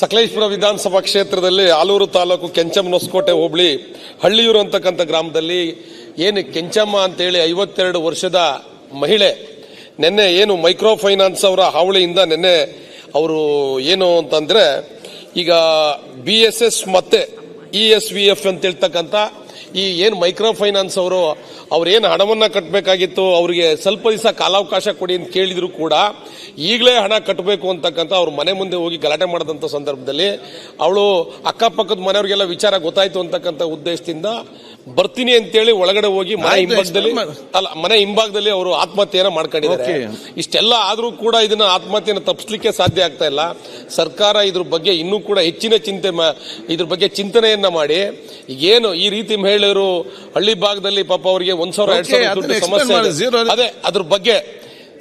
ಸಕಲೇಶ್ಪುರ ವಿಧಾನಸಭಾ ಕ್ಷೇತ್ರದಲ್ಲಿ ಆಲೂರು ತಾಲೂಕು ಕೆಂಚಮ್ಮನೊಸ್ಕೋಟೆ ಹೋಬಳಿ, ಹಳ್ಳಿಯೂರು ಅಂತಕ್ಕಂಥ ಗ್ರಾಮದಲ್ಲಿ ಏನು ಕೆಂಚಮ್ಮ ಅಂತೇಳಿ ಐವತ್ತೆರಡು ವರ್ಷದ ಮಹಿಳೆ, ನಿನ್ನೆ ಏನು ಮೈಕ್ರೋ ಫೈನಾನ್ಸ್ ಅವರ ಹಾವಳಿಯಿಂದ ನಿನ್ನೆ ಅವರು ಏನು ಅಂತಂದ್ರೆ ಈಗ ಬಿ ಎಸ್ ಎಸ್ ಮತ್ತೆ ಇ ಎಸ್ ವಿ ಎಫ್ ಅಂತ ಹೇಳ್ತಕ್ಕಂಥ ಈ ಏನು ಮೈಕ್ರೋ ಫೈನಾನ್ಸ್ ಅವರು ಅವ್ರು ಹಣವನ್ನು ಹಣವನ್ನ ಕಟ್ಟಬೇಕಾಗಿತ್ತು ಅವರಿಗೆ ಸ್ವಲ್ಪ ದಿವಸ ಕಾಲಾವಕಾಶ ಕೊಡಿ ಅಂತ ಕೇಳಿದ್ರು ಕೂಡ ಈಗಲೇ ಹಣ ಕಟ್ಟಬೇಕು ಅಂತಕ್ಕಂಥ ಅವ್ರ ಮನೆ ಮುಂದೆ ಹೋಗಿ ಗಲಾಟೆ ಮಾಡಿದಂಥ ಸಂದರ್ಭದಲ್ಲಿ ಅವಳು ಅಕ್ಕಪಕ್ಕದ ಮನೆಯವ್ರಿಗೆಲ್ಲ ವಿಚಾರ ಗೊತ್ತಾಯ್ತು ಅಂತಕ್ಕಂಥ ಉದ್ದೇಶದಿಂದ ಬರ್ತೀನಿ ಅಂತೇಳಿ ಒಳಗಡೆ ಹೋಗಿ ಮನೆ ಹಿಂಭಾಗದಲ್ಲಿ ಅಲ್ಲ ಮನೆ ಹಿಂಭಾಗದಲ್ಲಿ ಅವರು ಆತ್ಮಹತ್ಯೆಯನ್ನು ಮಾಡ್ಕೊಂಡಿದ್ದಾರೆ. ಇಷ್ಟೆಲ್ಲ ಆದರೂ ಕೂಡ ಇದನ್ನ ಆತ್ಮಹತ್ಯೆಯನ್ನು ತಪ್ಪಿಸ್ಲಿಕ್ಕೆ ಸಾಧ್ಯ ಆಗ್ತಾ ಇಲ್ಲ ಸರ್ಕಾರ ಇದ್ರ ಬಗ್ಗೆ ಇನ್ನೂ ಕೂಡ ಹೆಚ್ಚಿನ ಚಿಂತೆ ಇದ್ರ ಬಗ್ಗೆ ಚಿಂತನೆಯನ್ನ ಮಾಡಿ ಏನು ಈ ರೀತಿ ಮಹಿಳೆಯರು ಹಳ್ಳಿ ಭಾಗದಲ್ಲಿ ಪಾಪ ಅವರಿಗೆ ಒಂದ್ ಸಾವಿರ ಎರಡ್ ಸಾವಿರ ಸಮಸ್ಯೆ ಇದೆ. ಅದೇ ಅದ್ರ ಬಗ್ಗೆ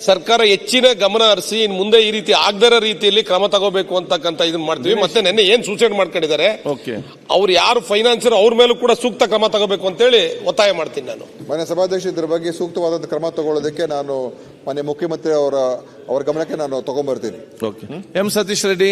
ಸರ್ಕಾರ ಹೆಚ್ಚಿನ ಗಮನ ಹರಿಸಿ ಇನ್ ಮುಂದೆ ಈ ರೀತಿ ಆಗದರ ರೀತಿಯಲ್ಲಿ ಕ್ರಮ ತಗೋಬೇಕು ಅಂತಕ್ಕಂಥ ಇದನ್ನ ಮಾಡ್ತೀವಿ. ಮತ್ತೆ ನೆನ್ನೆ ಏನ್ ಸೂಸೈಡ್ ಮಾಡ್ಕೊಂಡಿದ್ದಾರೆ? ಓಕೆ ಅವ್ರು ಯಾರು ಫೈನಾನ್ಸರ್ ಅವ್ರ ಮೇಲೂ ಕೂಡ ಸೂಕ್ತ ಕ್ರಮ ತಗೋಬೇಕು ಅಂತೇಳಿ ಒತ್ತಾಯ ಮಾಡ್ತೀನಿ ನಾನು. ಮಾನ್ಯ ಸಭಾಧ್ಯಕ್ಷ ಇದ್ರ ಬಗ್ಗೆ ಸೂಕ್ತವಾದಂತ ಕ್ರಮ ತಗೊಳ್ಳೋದಕ್ಕೆ ನಾನು ಮಾನ್ಯ ಮುಖ್ಯಮಂತ್ರಿ ಅವರ ಅವರ ಗಮನಕ್ಕೆ ನಾನು ತಗೊಂಡ್ಬರ್ತೀನಿ ಓಕೆ ಎಂ ಸತೀಶ್ ರೆಡ್ಡಿ.